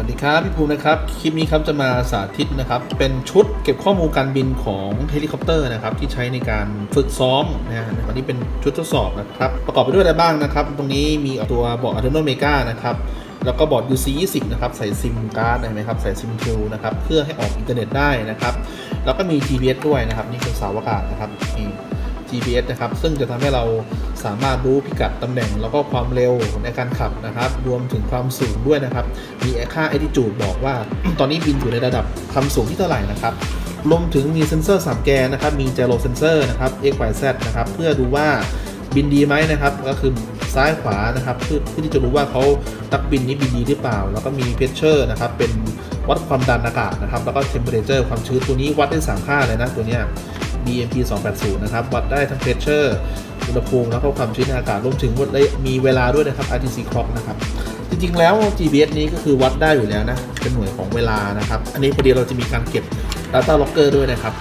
วัสดีครับพี่ภูมินะครับ คลิปนี้ครับจะมาสาธิตนะครับ เป็นชุดเก็บข้อมูลการบินของเฮลิคอปเตอร์นะครับที่ใช้ในการฝึกซ้อมนะฮะวันนี้เป็นชุดทดสอบนะครับ ประกอบไปด้วยอะไรบ้างนะครับ ตรงนี้มีตัวบอร์ด Arduino Mega นะครับแล้วก็บอร์ด UC20 นะครับใส่ซิมการ์ดเห็นไหมครับใส่ซิมคิวนะครับเพื่อให้ออกอินเทอร์เน็ตได้นะครับ แล้วก็มี GPS ด้วยนะครับ นี่คือเสาอากาศนะครับนี่ GPS นะครับ ซึ่งจะทำให้เราสามารถรู้พิกัดตำแหน่ง แล้วก็ความเร็วในการขับนะครับ รวมถึงความสูงด้วยนะครับ มีค่า altitude บอกว่า ตอนนี้บินอยู่ในระดับความสูงที่เท่าไหร่นะครับรวมถึงมีเซนเซอร์ 3 แกนนะครับ มี gyro sensor นะครับ x y z นะครับ เพื่อดูว่าบินดีไหมนะครับ ก็คือซ้ายขวานะครับ เพื่อเพื่อที่จะรู้ว่าเขานักบินนี้บินดีหรือเปล่า แล้วก็มี pressure นะครับ เป็นวัดความดันอากาศนะครับ แล้วก็ temperature ความชื้นตัวนี้วัดได้สามค่าเลยนะตัวเนี้ย BMP 280 นะครับ วัดได้ทั้ง pressure อุณหภูมิแล้วก็ความชื้นในอากาศรวมถึงวัดได้มีเวลาด้วยนะครับ RTC clock นะครับ จริงๆแล้ว GPS นี้ก็คือวัดได้อยู่แล้วนะ เป็นหน่วยของเวลานะครับ อันนี้พอดีเราจะมีการเก็บ data logger ด้วยนะครับ